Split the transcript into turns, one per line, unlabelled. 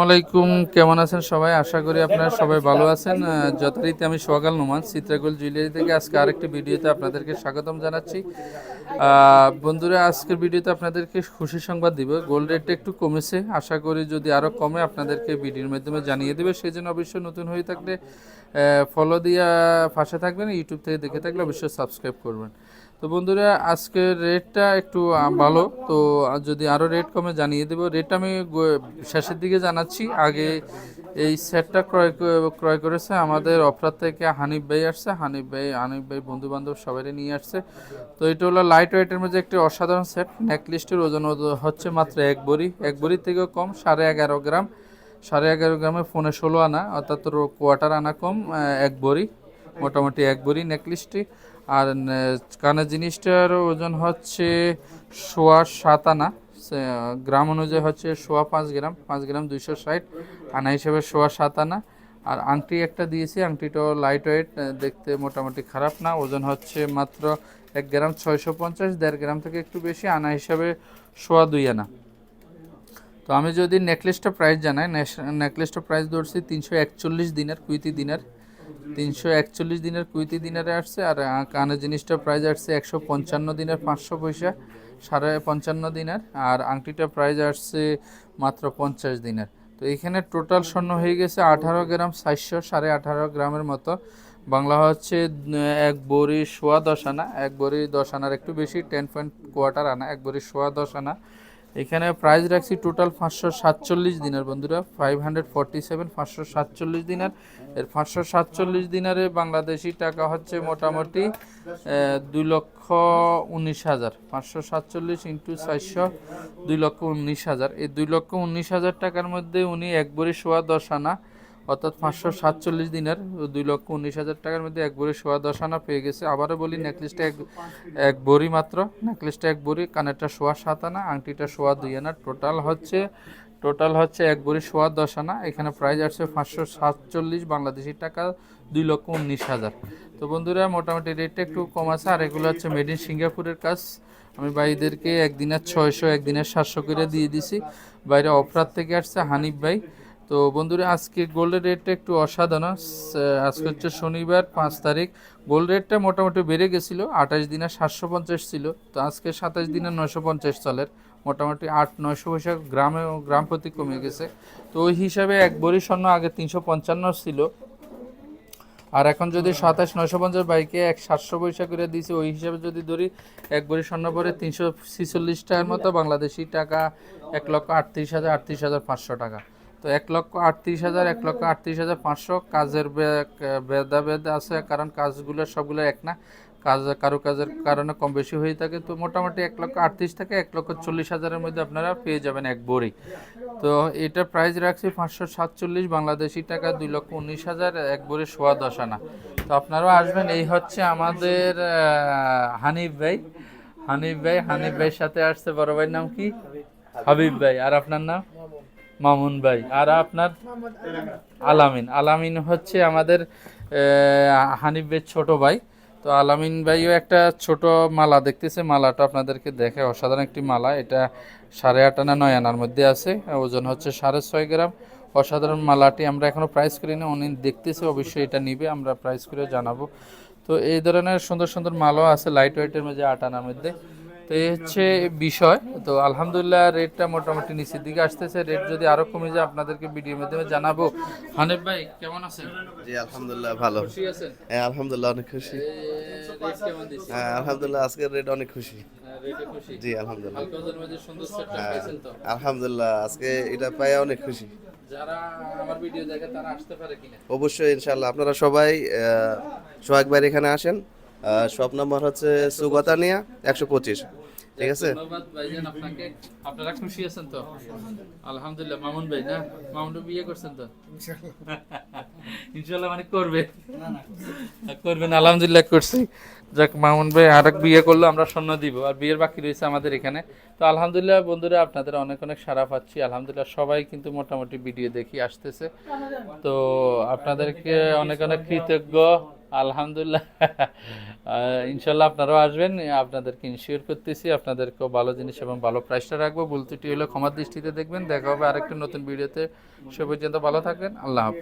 আসসালামাইকুম কেমন আছেন সবাই? আশা করি আপনারা সবাই ভালো আছেন। যথারীতি আমি সোহাগাল নোমান চিত্রাগুল জুয়েলারি থেকে আজকে আরেকটি ভিডিওতে আপনাদেরকে স্বাগতম জানাচ্ছি। বন্ধুরা, আজকের ভিডিওতে আপনাদেরকে খুশি সংবাদ দিব। গোল্ড রেটটা একটু কমেছে। আশা করি যদি আরও কমে, আপনাদেরকে ভিডিওর মাধ্যমে জানিয়ে দেবে। সেই জন্য অবশ্যই নতুন হয়ে থাকলে ফলো দিয়া ফাঁসে থাকবেন। ইউটিউব থেকে দেখে থাকলে অবশ্যই সাবস্ক্রাইব করবেন। তো বন্ধুরা, আজকের রেটটা একটু ভালো। তো যদি আরও রেট কমে জানিয়ে দেবো। রেটটা আমি শেষের দিকে জানাচ্ছি। আগে এই সেটটা ক্রয় ক্রয় করেছে আমাদের অফরার থেকে হানিফ ভাই আসছে। হানিফ ভাই হানিফ ভাই বন্ধু বান্ধব সবাই নিয়ে আসছে। তো এটা হলো লাইট ওয়েটের মধ্যে একটি অসাধারণ সেট নেকলিস্টের ওজন হচ্ছে মাত্র এক বড়ি। এক বড়ির থেকেও কম, সাড়ে এগারো গ্রাম। সাড়ে এগারো গ্রামে ফোনে ষোলো আনা, অর্থাৎ কোয়ার্টার আনা কম এক বড়ি। মোটামুটি এক বড়ি নেকলেসটি। আর কানের জিনিসটার ওজন হচ্ছে সোয়া সাত আনা। গ্রাম অনুযায়ী হচ্ছে সোয়া পাঁচ গ্রাম পাঁচ গ্রাম দুইশো ষাট। আনা হিসেবে সোয়া সাত আনা। আর আংটি একটা দিয়েছি, আংটিটাও লাইট ওয়েট দেখতে মোটামুটি খারাপ না। ওজন হচ্ছে মাত্র এক গ্রাম ছয়শো পঞ্চাশ, দেড় গ্রাম থেকে একটু বেশি, আনা হিসাবে সোয়া দুই আনা। তো আমি যদি নেকলেসটা প্রাইস জানাই নেকলেসটা প্রাইস ধরছি তিনশো একচল্লিশ দিনের, কুইতি দিনের। তিনশো একচল্লিশ দিনের কুইতি দিনারে আসছে, আর কানের জিনিসটা প্রাইস আসছে একশো পঞ্চান্ন দিনের পাঁচশো পয়সা, সাড়ে পঞ্চান্ন দিনের, আর আংটিটা প্রাইস আসছে মাত্র পঞ্চাশ দিনের। তো এখানে টোটাল স্বর্ণ হয়ে গেছে আঠারো গ্রাম সাতশো সাড়ে আঠারো গ্রামের মতো। বাংলা হচ্ছে এক বড়ি সোয়া দশ আনা, এক বড়ি দশ আনার একটু বেশি টেন পয়েন্ট কোয়ার্টার আনা, এক বড়ি সোয়া দশ আনা। এখানে প্রাইস রাখছি টোটাল পাঁচশো সাতচল্লিশ দিনের বন্ধুরা ফাইভ হান্ড্রেড ফর্টি সেভেন পাঁচশো সাতচল্লিশ দিনের। এর পাঁচশো সাতচল্লিশ দিনারে বাংলাদেশি টাকা হচ্ছে মোটামুটি দুই লক্ষ উনিশ হাজার। পাঁচশো সাতচল্লিশ ইন্টু চারশো, দুই লক্ষ উনিশ হাজার। এই দুই লক্ষ উনিশ হাজার টাকার মধ্যে উনি এক বড়ি সোয়া দশ আনা অর্থাৎ পাঁচশো সাতচল্লিশ দিনের, দুই লক্ষ উনিশ হাজার টাকার মধ্যে এক বড়ি সোয়া দশ আনা পেয়ে গেছে। আবারও বলি নেকলেসটা এক এক বড়ি মাত্র। নেকলেসটা এক বড়ি কানেরটা সোয়া সাত আনা, আংটিটা সোয়া দুই আনা। টোটাল হচ্ছে টোটাল হচ্ছে এক বড়ি সোয়া দশ আনা। এখানে প্রাইস আসছে পাঁচশো সাতচল্লিশ বাংলাদেশি টাকা, দুই লক্ষ উনিশ হাজার। তো বন্ধুরা, মোটামুটি রেটটা একটু কম আছে, আর এগুলো হচ্ছে মেড ইন সিঙ্গাপুরের কাজ। আমি ভাইদেরকে একদিনের ছয়শো, একদিনের সাতশো করে দিয়ে দিছি। বাইরে অফরার থেকে আসছে হানিফ ভাই। তো বন্ধুরা, আজকে গোল্ডের রেটটা একটু অসাধারণ। আজকে হচ্ছে শনিবার, পাঁচ তারিখ। গোল্ড রেটটা মোটামুটি বেড়ে গেছিল, আঠাশ দিনে সাতশো পঞ্চাশ ছিল। তো আজকে সাতাশ দিনে নয়শো পঞ্চাশ চলের মোটামুটি আট, নয়শো পয়সা গ্রামে, গ্রাম প্রতি কমে গেছে। তো ওই হিসাবে এক বড়ি স্বর্ণ আগে তিনশো পঞ্চান্ন ছিল। আর এখন যদি সাতাশ, নয়শো পঞ্চাশ বাইকে এক সাতশো পয়সা করে দিয়েছে, ওই হিসাবে যদি ধরি, এক বড়ি স্বর্ণ পরে তিনশো ছিচল্লিশ টাকার মতো। বাংলাদেশি টাকা এক লক্ষ আটত্রিশ হাজার আটত্রিশ হাজার পাঁচশো টাকা। তো এক লক্ষ আটত্রিশ হাজার, এক লক্ষ আটত্রিশ হাজার পাঁচশো কাজের ভেদাভেদ আছে, কারণ কাজগুলো সবগুলো এক না। কাজ কারও কাজের কারণে কম বেশি হয়ে থাকে, তো মোটামুটি এক লক্ষ আটত্রিশ থেকে এক লক্ষ চল্লিশ হাজারের মধ্যে আপনারা পেয়ে যাবেন এক বড়ি। তো এটা প্রাইস রাখছি পাঁচশো সাতচল্লিশ বাংলাদেশি টাকা, দুই লক্ষ উনিশ হাজার, এক বড়ি সোয়া দশ আনা। তো আপনারাও আসবেন, এই হচ্ছে আমাদের হানিফ ভাই। হানিফ ভাই, হানিফ ভাইয়ের সাথে আসছে, বড় ভাইয়ের নাম কি? হাবিব ভাই, আর আপনার নাম? মামুন ভাই। আর আপনার? আলামিন। আলামিন হচ্ছে আমাদের আহ, হানিফ ভাইয়ের ছোট ভাই। তো আলামিন ভাইও একটা ছোট মালা দেখতেছে। মালাটা আপনাদেরকে দেখে অসাধারণ একটি মালা। এটা সাড়ে আট আনা নয় আনার মধ্যে আছে। ওজন হচ্ছে সাড়ে ছয় গ্রাম। অসাধারণ মালাটি আমরা এখনও প্রাইস করি না। উনি দেখতেছে অবশ্যই এটা নিবে। আমরা প্রাইস করে জানাব। তো এই ধরনের সুন্দর সুন্দর মালাও আছে লাইট ওয়েটের মধ্যে আট আনার মধ্যে। তো এই হচ্ছে বিষয়। তো আলহামদুলিল্লাহ রেটটা মোটামুটি নিচের দিকে আসতেছে। রেট যদি আরও কমে যায় আপনাদেরকে ভিডিওর মাধ্যমে জানাব। হানিফ ভাই কেমন আছেন?
জি আলহামদুলিল্লাহ ভালো।
খুশি আছেন?
হ্যাঁ আলহামদুলিল্লাহ অনেক খুশি। হ্যাঁ আলহামদুলিল্লাহ আজকের রেট অনেক খুশি। জি আলহামদুলিল্লাহ। হ্যাঁ আলহামদুলিল্লাহ আজকে এটা পাই অনেক খুশি।
যারা আমার ভিডিও দেখে তারা আসতে পারে কিনা?
অবশ্যই ইনশাল্লাহ আপনারা সবাই সোহাগ ভাইয়ের এখানে আসেন। শপ নাম্বার হচ্ছে সুগতানিয়া একশো পঁচিশ। ঠিক আছে?
ধন্যবাদ ভাইজান আপনাকে। আপনারা খুশি আছেন তো? আলহামদুলিল্লাহ মামুন ভাই না? মামুন বিয়ে করছেন তো? ইনশাল্লাহ মানে করবে। করবেন আলহামদুলিল্লাহ করছি। যাক মামুন ভাই আরেক বিয়ে করল আমরা স্বর্ণ দিব। আর বিয়ের বাকি রয়েছে আমাদের এখানে। তো আলহামদুলিল্লাহ বন্ধুরা আপনাদের অনেক অনেক সারা পাচ্ছি। আলহামদুলিল্লাহ সবাই কিন্তু মোটামুটি ভিডিও দেখি আসতেছে। তো আপনাদেরকে অনেক অনেক কৃতজ্ঞ। আলহামদুলিল্লাহ। ইনশাল্লাহ আপনারাও আসবেন, আপনাদেরকে ইনশিওর করতেছি, আপনাদেরকেও ভালো জিনিস এবং ভালো প্রাইসটা রাখব। ভুল ত্রুটি হলে ক্ষমার দৃষ্টিতে দেখবেন। দেখা হবে আরেকটা নতুন ভিডিওতে সে পর্যন্ত ভালো থাকবেন। আল্লাহ হাফেজ।